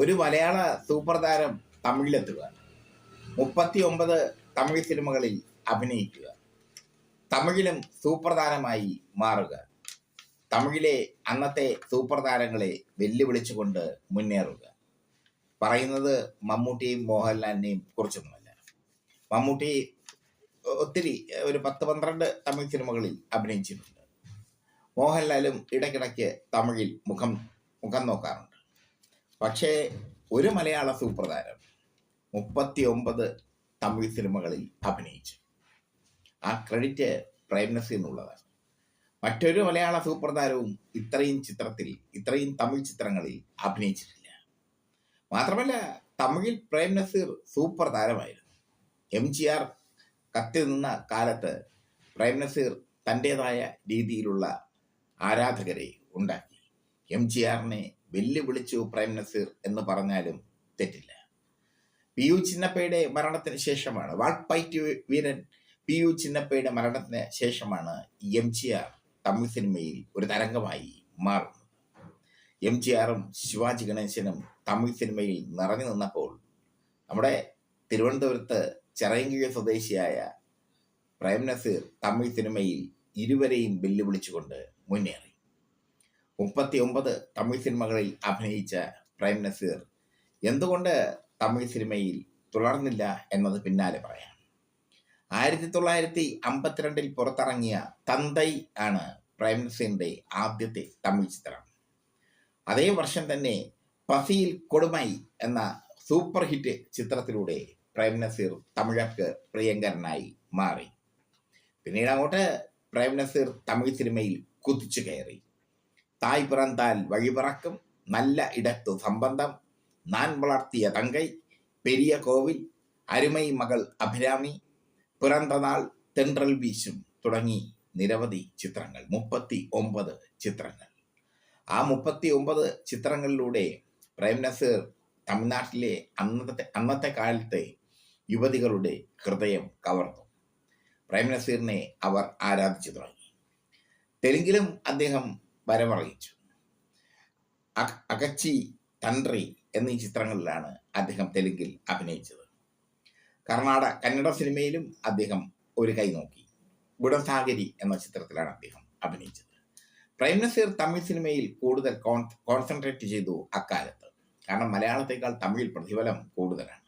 ഒരു മലയാള സൂപ്പർ താരം തമിഴിലെത്തുക. മുപ്പത്തി ഒമ്പത് തമിഴ് സിനിമകളിൽ അഭിനയിക്കുക. തമിഴിലും സൂപ്പർ താരമായി മാറുക. തമിഴിലെ അന്നത്തെ സൂപ്പർ താരങ്ങളെ വെല്ലുവിളിച്ചുകൊണ്ട് മുന്നേറുക. പറയുന്നത് മമ്മൂട്ടിയും മോഹൻലാലിനെയും കുറിച്ചൊന്നുമല്ല. മമ്മൂട്ടി ഒത്തിരി ഒരു പത്ത് പന്ത്രണ്ട് തമിഴ് സിനിമകളിൽ അഭിനയിച്ചിട്ടുണ്ട്. മോഹൻലാലും ഇടയ്ക്കിടയ്ക്ക് തമിഴിൽ മുഖം മുഖം നോക്കാറുണ്ട്. പക്ഷേ ഒരു മലയാള താരം മുപ്പത്തി ഒമ്പത് തമിഴ് സിനിമകളിൽ അഭിനയിച്ചു. ആ ക്രെഡിറ്റ് പ്രേംനസി എന്നുള്ളതാണ്. മറ്റൊരു മലയാള സൂപ്രധാരവും ഇത്രയും ചിത്രത്തിൽ ഇത്രയും തമിഴ് ചിത്രങ്ങളിൽ അഭിനയിച്ചിട്ടില്ല. മാത്രമല്ല തമിഴിൽ പ്രേം നസീർ സൂപ്പർ താരമായിരുന്നു എം ജി ആർ കത്തി നിന്ന കാലത്ത് പ്രേം നസീർ തന്റെതായ രീതിയിലുള്ള ആരാധകരെ ഉണ്ടാക്കി. എം ജി ആറിനെ വെല്ലുവിളിച്ചു പ്രേം നസീർ എന്ന് പറഞ്ഞാലും തെറ്റില്ല. പി യു ചിന്നപ്പയുടെ മരണത്തിന് ശേഷമാണ് വാൾപ്പയറ്റ് വീരൻ പി യു ചിന്നപ്പയുടെ മരണത്തിന് ശേഷമാണ് എം ജി ആർ തമിഴ് സിനിമയിൽ ഒരു തരംഗമായി മാറുന്നത്. എം ജി ആറും ശിവാജി ഗണേശനും തമിഴ് സിനിമയിൽ നിറഞ്ഞു നിന്നപ്പോൾ നമ്മുടെ തിരുവനന്തപുരത്ത് ചെറയങ്കിഴ സ്വദേശിയായ പ്രേം നസീർ തമിഴ് സിനിമയിൽ ഇരുവരെയും വെല്ലുവിളിച്ചുകൊണ്ട് മുന്നേറി. മുപ്പത്തി ഒമ്പത് തമിഴ് സിനിമകളിൽ അഭിനയിച്ച പ്രേം നസീർ എന്തുകൊണ്ട് തമിഴ് സിനിമയിൽ തുടർന്നില്ല എന്നത് പിന്നാലെ പറയാം. ആയിരത്തി തൊള്ളായിരത്തി അമ്പത്തിരണ്ടിൽ പുറത്തിറങ്ങിയ തന്തൈ ആണ് പ്രേം നസീറിന്റെ ആദ്യത്തെ തമിഴ് ചിത്രം. അതേ വർഷം തന്നെ പസിയിൽ കൊടുമൈ എന്ന സൂപ്പർ ഹിറ്റ് ചിത്രത്തിലൂടെ പ്രേം നസീർ തമിഴർക്ക് പ്രിയങ്കരനായി മാറി. പിന്നീട് അങ്ങോട്ട് പ്രേം നസീർ തമിഴ് സിനിമയിൽ കുതിച്ചു കയറി. തായ് പിറന്താൽ വഴിപിറക്കും നല്ല ഇടത്തു സംബന്ധം. നാൻ വളർത്തിയ തങ്കൈ പെരിയ കോവിൽ അരുമൈ മകൾ അഭിരാമി പിറന്തനാൾ നാൾ തെൻട്രൽ ബീച്ചും തുടങ്ങി നിരവധി ചിത്രങ്ങൾ മുപ്പത്തി ഒമ്പത് ചിത്രങ്ങൾ. ആ മുപ്പത്തി ഒമ്പത് ചിത്രങ്ങളിലൂടെ പ്രേം നസീർ തമിഴ്നാട്ടിലെ അന്നത്തെ അന്നത്തെ കാലത്തെ യുവതികളുടെ ഹൃദയം കവർന്നു. പ്രേം നസീറിനെ അവർ ആരാധിച്ചു തുടങ്ങി. തെലുങ്കിലും അദ്ദേഹം വരമറിയിച്ചു. അക- അകച്ചി തന്ത്രി എന്നീ ചിത്രങ്ങളിലാണ് അദ്ദേഹം തെലുങ്കിൽ അഭിനയിച്ചത്. കർണാടക കന്നഡ സിനിമയിലും അദ്ദേഹം ഒരു കൈ നോക്കി. ബുഡസാഗരി എന്ന ചിത്രത്തിലാണ് അദ്ദേഹം അഭിനയിച്ചത്. പ്രേം നസീർ തമിഴ് സിനിമയിൽ കൂടുതൽ കോൺസെൻട്രേറ്റ് ചെയ്തു അക്കാലത്ത്. കാരണം മലയാളത്തെക്കാൾ തമിഴിൽ പ്രതിഫലം കൂടുതലാണ്.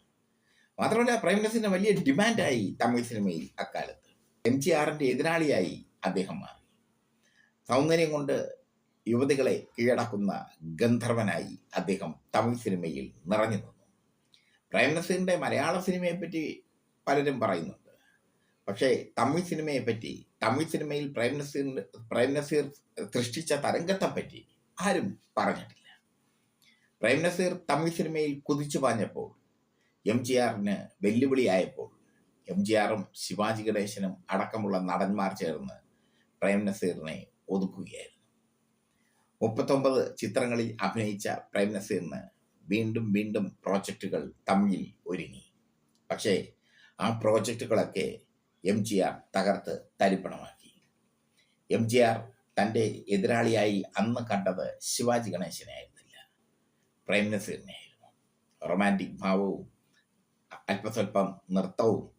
മാത്രമല്ല പ്രേം നസീറിന് വലിയ ഡിമാൻഡായി തമിഴ് സിനിമയിൽ അക്കാലത്ത്. എം ജി ആറിന്റെ എതിരാളിയായി അദ്ദേഹം മാറി. സൗന്ദര്യം കൊണ്ട് യുവതികളെ കീഴടക്കുന്ന ഗന്ധർവനായി അദ്ദേഹം തമിഴ് സിനിമയിൽ നിറഞ്ഞു നിന്നു. പ്രേംനസീറിന്റെ മലയാള സിനിമയെ പറ്റി പലരും പറയുന്നുണ്ട്. പക്ഷേ തമിഴ് സിനിമയെ പറ്റി തമിഴ് സിനിമയിൽ പ്രേംനസീർ പ്രേംനസീർ നസീർ സൃഷ്ടിച്ച തരംഗത്തെപ്പറ്റി ആരും പറഞ്ഞിട്ടില്ല. പ്രേംനസീർ തമിഴ് സിനിമയിൽ കുതിച്ചു പാഞ്ഞപ്പോൾ എം ജി ആറിന് വെല്ലുവിളിയായപ്പോൾ എം ജി ആറും ശിവാജി ഗണേശനും അടക്കമുള്ള നടന്മാർ ചേർന്ന് പ്രേംനസീറിനെ ഒതുക്കുകയായിരുന്നു. മുപ്പത്തൊമ്പത് ചിത്രങ്ങളിൽ അഭിനയിച്ച പ്രേം നസീറിന് വീണ്ടും വീണ്ടും പ്രോജക്റ്റുകൾ തമിഴിൽ ഒരുങ്ങി. പക്ഷേ ആ പ്രോജക്റ്റുകളൊക്കെ എം ജി ആർ തകർത്ത് തരിപ്പണമാക്കി. എം ജി ആർ തന്റെ എതിരാളിയായി അന്ന് കണ്ടത് ശിവാജി ഗണേശനെ ആയിരുന്നില്ല. പ്രേം നസീറിനെ ആയിരുന്നു. റൊമാന്റിക് ഭാവവും അല്പസ്വല്പം നൃത്തവും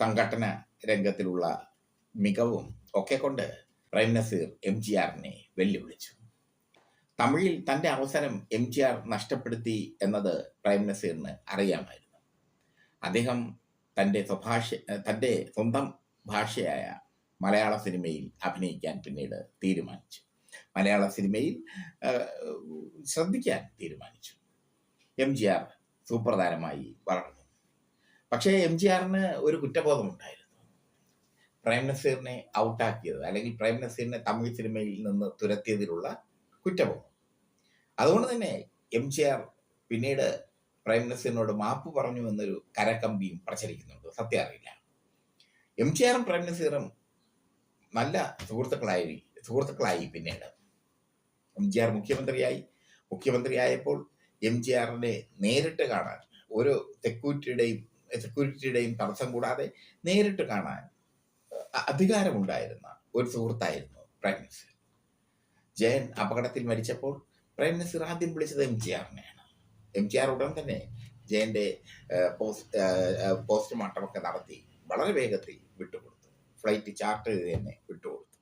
സംഘടന രംഗത്തിലുള്ള മികവും ഒക്കെ കൊണ്ട് പ്രേം നസീർ എം ജി ആറിനെ വെല്ലുവിളിച്ചു. തമിഴിൽ തന്റെ അവസരം എം ജി ആർ നഷ്ടപ്പെടുത്തി എന്നത് പ്രേം നസീറിന് അറിയാമായിരുന്നു. അദ്ദേഹം തന്റെ സ്വഭാഷ തന്റെ സ്വന്തം ഭാഷയായ മലയാള സിനിമയിൽ അഭിനയിക്കാൻ പിന്നീട് തീരുമാനിച്ചു. മലയാള സിനിമയിൽ ശ്രദ്ധിക്കാൻ തീരുമാനിച്ചു. എം ജി ആർ സൂപ്പർ താരമായി വളർന്നു. പക്ഷേ എം ജി ആറിന് ഒരു കുറ്റബോധമുണ്ടായിരുന്നു. പ്രേം നസീറിനെ ഔട്ടാക്കിയത് അല്ലെങ്കിൽ പ്രേം നസീറിനെ തമിഴ് സിനിമയിൽ നിന്ന് തുരത്തിയതിലുള്ള കുറ്റബോധം. അതുകൊണ്ട് തന്നെ എം ജി ആർ പിന്നീട് പ്രൈം മിനിസ്റ്ററിനോട് മാപ്പ് പറഞ്ഞു എന്നൊരു കരക്കമ്പിയും പ്രചരിക്കുന്നുണ്ട്. സത്യം അറിയില്ല. എം ജി ആറും പ്രൈം മിനിസ്റ്ററും നല്ല സുഹൃത്തുക്കളായി സുഹൃത്തുക്കളായി പിന്നീട്. എം ജി ആർ മുഖ്യമന്ത്രിയായി. മുഖ്യമന്ത്രിയായപ്പോൾ എം ജി ആറിനെ നേരിട്ട് കാണാൻ ഒരു സെക്യൂരിറ്റിയുടെയും സെക്യൂരിറ്റിയുടെയും തടസ്സം കൂടാതെ നേരിട്ട് കാണാൻ അധികാരമുണ്ടായിരുന്ന ഒരു സുഹൃത്തായിരുന്നു പ്രൈം മിനിസ്റ്റർ ജയൻ അപകടത്തിൽ മരിച്ചപ്പോൾ പ്രേം മിനിസ്റ്റർ ആദ്യം വിളിച്ചത് എം ജി ആറിനെയാണ് എം ജി ആർ ഉടൻ തന്നെ ജയന്റെ പോസ്റ്റ് പോസ്റ്റ്മോർട്ടമൊക്കെ നടത്തി വളരെ വേഗത്തിൽ വിട്ടുകൊടുത്തു. ഫ്ലൈറ്റ് ചാർട്ടർ ചെയ്ത് തന്നെ വിട്ടുകൊടുത്തു.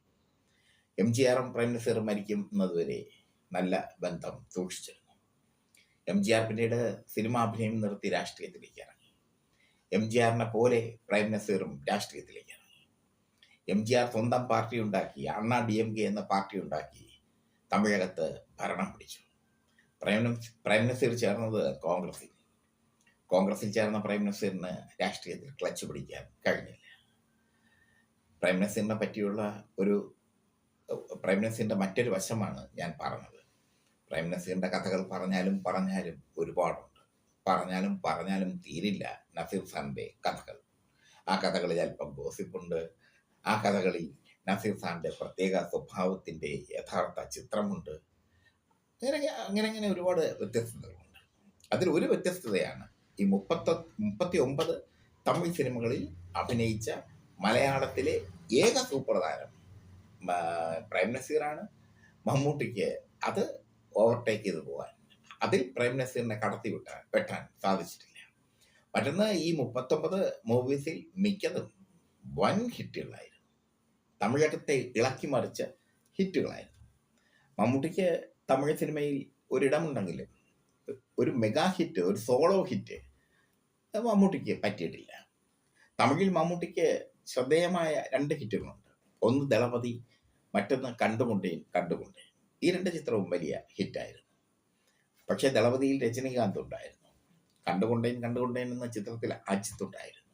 എം ജി ആറും പ്രൈം മിനിസ്റ്റർ മരിക്കുന്നതുവരെ നല്ല ബന്ധം സൂക്ഷിച്ചിരുന്നു. എം ജി ആർ പിന്നീട് സിനിമാ അഭിനയം നിർത്തി രാഷ്ട്രീയത്തിലേക്ക് ഇറങ്ങി. എം ജി ആറിനെ പോലെ പ്രൈം മിനിസ്റ്ററും രാഷ്ട്രീയത്തിലേക്ക് ഇറങ്ങി. എം ജി ആർ സ്വന്തം പാർട്ടി ഉണ്ടാക്കി അണ്ണാ ഡി എം കെ എന്ന പാർട്ടി ഉണ്ടാക്കി തമിഴകത്ത് ഭരണം പിടിച്ചു. പ്രൈം പ്രൈം മിനിസ്റ്റർ ചേർന്നത് കോൺഗ്രസിൽ കോൺഗ്രസിൽ ചേർന്ന പ്രൈം മിനിസ്റ്ററിന് രാഷ്ട്രീയത്തിൽ ക്ലച്ച് പിടിക്കാൻ കഴിഞ്ഞില്ല. പ്രൈം മിനിസ്റ്ററിനെ പറ്റിയുള്ള ഒരു പ്രൈം മിനിസ്റ്ററിന്റെ മറ്റൊരു വശമാണ് ഞാൻ പറഞ്ഞത്. പ്രൈം മിനിസ്റ്ററിന്റെ കഥകൾ പറഞ്ഞാലും പറഞ്ഞാലും ഒരുപാടുണ്ട്. പറഞ്ഞാലും പറഞ്ഞാലും തീരില്ല നസീർ സാറിന്റെ കഥകൾ. ആ കഥകളിൽ അല്പം ഗോസിപ്പുണ്ട്. ആ കഥകളിൽ നസീർ ഖാന്റെ പ്രത്യേക സ്വഭാവത്തിന്റെ യഥാർത്ഥ ചിത്രമുണ്ട്. അങ്ങനെ അങ്ങനെ അങ്ങനെ ഒരുപാട് വ്യത്യസ്തതകളുണ്ട്. അതിൽ ഒരു വ്യത്യസ്തതയാണ് ഈ മുപ്പത്ത മുപ്പത്തി ഒമ്പത് തമിഴ് സിനിമകളിൽ അഭിനയിച്ച മലയാളത്തിലെ ഏക സൂപ്പർ താരം പ്രേം നസീറാണ്. മമ്മൂട്ടിക്ക് അത് ഓവർടേക്ക് ചെയ്തു പോകാൻ അതിൽ പ്രേം നസീറിനെ കടത്തി വിട്ടാൻ വെട്ടാൻ സാധിച്ചിട്ടില്ല. മറ്റൊന്ന് ഈ മുപ്പത്തൊമ്പത് മൂവീസിൽ മിക്കതും വൻ ഹിറ്റുകളായിരുന്നു. തമിഴകത്തെ ഇളക്കി മറിച്ച ഹിറ്റുകളായിരുന്നു. മമ്മൂട്ടിക്ക് തമിഴ് സിനിമയിൽ ഒരിടമുണ്ടെങ്കിലും ഒരു മെഗാ ഹിറ്റ് ഒരു സോളോ ഹിറ്റ് മമ്മൂട്ടിക്ക് പറ്റിയിട്ടില്ല. തമിഴിൽ മമ്മൂട്ടിക്ക് ശ്രദ്ധേയമായ രണ്ട് ഹിറ്റുകളുണ്ട്. ഒന്ന് ദളപതി മറ്റൊന്ന് കണ്ടുകൊണ്ടേയും കണ്ടുകൊണ്ടേയും ഈ രണ്ട് ചിത്രവും വലിയ ഹിറ്റായിരുന്നു. പക്ഷേ ദളപതിയിൽ രജനീകാന്ത് ഉണ്ടായിരുന്നു. കണ്ടുകൊണ്ടേൻ കണ്ടുകൊണ്ടേൻ എന്ന ചിത്രത്തിൽ അജിത്ത് ഉണ്ടായിരുന്നു.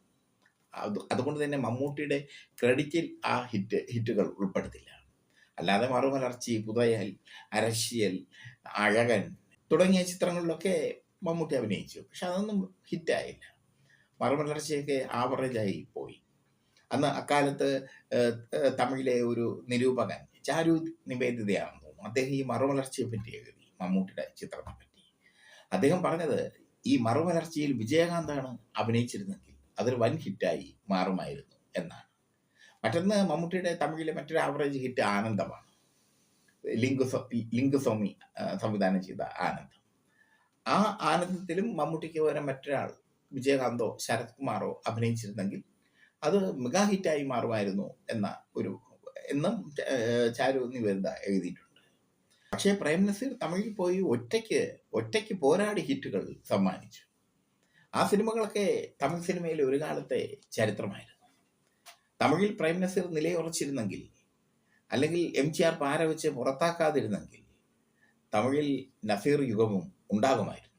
അത് അതുകൊണ്ട് തന്നെ മമ്മൂട്ടിയുടെ ക്രെഡിറ്റിൽ ആ ഹിറ്റ് ഹിറ്റുകൾ ഉൾപ്പെടുത്തില്ല. അല്ലാതെ മറുമലർച്ചി പുതയൽ അരശിയൽ അഴകൻ തുടങ്ങിയ ചിത്രങ്ങളിലൊക്കെ മമ്മൂട്ടി അഭിനയിച്ചു. പക്ഷെ അതൊന്നും ഹിറ്റായില്ല. മറുമലർച്ചയൊക്കെ ആവറേജായി പോയി. അന്ന് അക്കാലത്ത് തമിഴിലെ ഒരു നിരൂപകൻ ചാരു നിവേദിതയാണെന്ന് തോന്നുന്നു അദ്ദേഹം ഈ മറുമലർച്ചയെ പറ്റി എഴുതി മമ്മൂട്ടിയുടെ ചിത്രത്തെ പറ്റി. അദ്ദേഹം പറഞ്ഞത് ഈ മറുമലർച്ചയിൽ വിജയകാന്താണ് അഭിനയിച്ചിരുന്നെങ്കിൽ അതൊരു വൻ ഹിറ്റായി മാറുമായിരുന്നു എന്നാണ്. മറ്റൊന്ന് മമ്മൂട്ടിയുടെ തമിഴിലെ മറ്റൊരു ആവറേജ് ഹിറ്റ് ആനന്ദമാണ്. ലിംഗുസ്വ ലിംഗുസ്വാമി സംവിധാനം ചെയ്ത ആനന്ദം. ആ ആനന്ദത്തിലും മമ്മൂട്ടിക്ക് പകരം മറ്റൊരാൾ വിജയകാന്തോ ശരത് കുമാറോ അഭിനയിച്ചിരുന്നെങ്കിൽ അത് മെഗാ ഹിറ്റായി മാറുമായിരുന്നു എന്ന ഒരു എന്നും ചാരു നിവേദിത എഴുതിയിട്ടുണ്ട്. പക്ഷേ പ്രേം നസീർ തമിഴിൽ പോയി ഒറ്റയ്ക്ക് ഒറ്റയ്ക്ക് പോരാടി ഹിറ്റുകൾ സമ്മാനിച്ചു. ആ സിനിമകളൊക്കെ തമിഴ് സിനിമയിലെ ഒരു കാലത്തെ ചരിത്രമായിരുന്നു. തമിഴിൽ പ്രേം നസീർ നിലയുറച്ചിരുന്നെങ്കിൽ അല്ലെങ്കിൽ എം ജി ആർ പാര വെച്ച് പുറത്താക്കാതിരുന്നെങ്കിൽ തമിഴിൽ നസീർ യുഗവും ഉണ്ടാകുമായിരുന്നു.